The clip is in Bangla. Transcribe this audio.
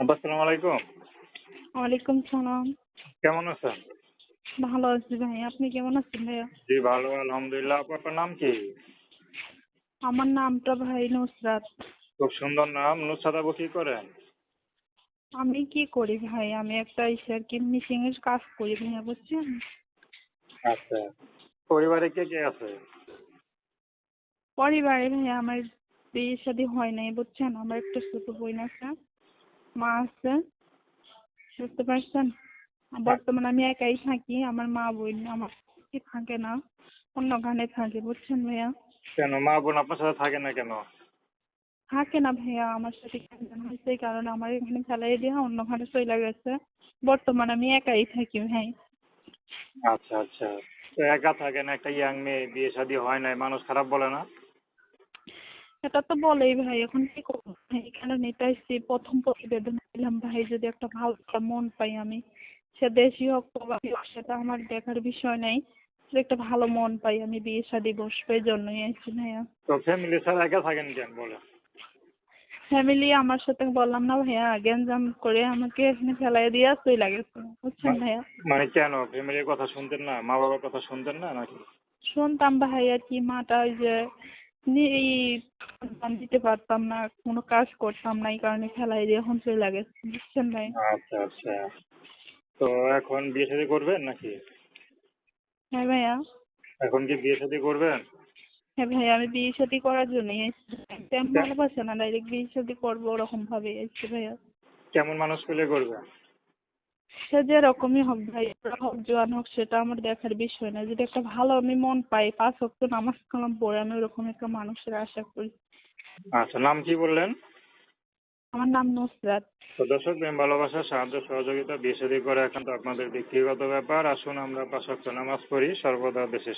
আব্বা আসসালামু আলাইকুম। ওয়ালাইকুম সালাম। কেমন আছেন? ভালো আছি ভাই আপনি কেমন আছেন ভাইয়া? জি ভালো আলহামদুলিল্লাহ। আপনার নাম কি? আমার নামটা ভাই নুসরাত। খুব সুন্দর নাম। নুসরাত কি করেন? আমি কি করি ভাই? আমি একটা ইসে আর কি মিশিং এর কাজ করি ভাইয়া বুঝছেন? আচ্ছা। পরিবারে কে কে আছে? পরিবারে ভাইয়া আমার বিয়ে শাদী হয় নাই বুঝছেন? আমার একটা ছোট বোন আছে। মা আছে বুঝতে পারছেন? বর্তমানে আমি একাই থাকি আমার মা বোন আমার থাকে না অন্য গানে থাকে বুঝছেন ভাইয়া? কেন? মা বোন আপনার সাথে থাকে না কেন? থাকে না ভাইয়া আমার সাথে হয়েছে এই কারণে আমার এখানে ফেলাই দিয়ে অন্যখানে চলে গেছে। বর্তমানে আমি একাই থাকি ভাই। আচ্ছা আচ্ছা। তো একা থাকেন একটা ইয়াং মেয়ে বিয়ে শাদী হয় নাই মানুষ খারাপ বলে না? এটা তো বলেই ভাই এখন কি করব? ভাই এখানে এটাই সে প্রথম প্রতিবেদন দিলাম ভাই যদি একটা ভালো একটা মন পাই আমি। সে দেশি হোক প্রবাসী হোক সেটা আমার দেখার বিষয় নাই। একটা ভালো মন পাই আমি বিয়ে শাদী বসবো এই জন্যই আইছি ভাইয়া। তো ফ্যামিলি ছাড়া একা থাকেন কেন বলে? ফ্যামিলি আমার সাথে বললাম না ভাইয়া গ্যাঞ্জাম করে আমাকে এখানে ফেলাই দিয়ে চলে গেছে বুঝছেন ভাইয়া? মানে কেন? ফ্যামিলির কথা শুনতেন না? মা বাবার কথা শুনতেন না নাকি? শুনতাম ভাই আর কি মাটা ওই যে নি- এই দিতে পারতাম না কোনো কাজ করতাম না এই কারণে দিয়ে এখন চলে গেছে বুঝছেন ভাই? আচ্ছা আচ্ছা। তো এখন বিয়ে শাদী করবেন নাকি? হ্যাঁ ভাইয়া। এখন কি বিয়ে শাদী করবেন? হ্যাঁ ভাইয়া আমি বিয়ে শাদী করার জন্যই এসেছি। তেমন ভালোবাসে না ডাইরেক্ট বিয়ে শাদী করব ওরকম ভাবে এসেছি ভাইয়া। কেমন মানুষ পেলে করবেন? সে যেরকমই হোক ভাই হোক জোয়ান হোক সেটা আমার দেখার বিষয় না। যদি একটা ভালো আমি মন পাই পাঁচ ওয়াক্ত নামাজ কালাম পড়ে আমি ওরকম একটা মানুষের আশা করি। আচ্ছা নাম কি বললেন? আমার নাম নুসরাত। তো দর্শক প্রেম ভালোবাসা সাহায্য সহযোগিতা বিয়ে করে এখন তো আপনাদের ব্যক্তিগত ব্যাপার। আসুন আমরা পাঁচ ওয়াক্ত নামাজ পড়ি সর্বদা দেশের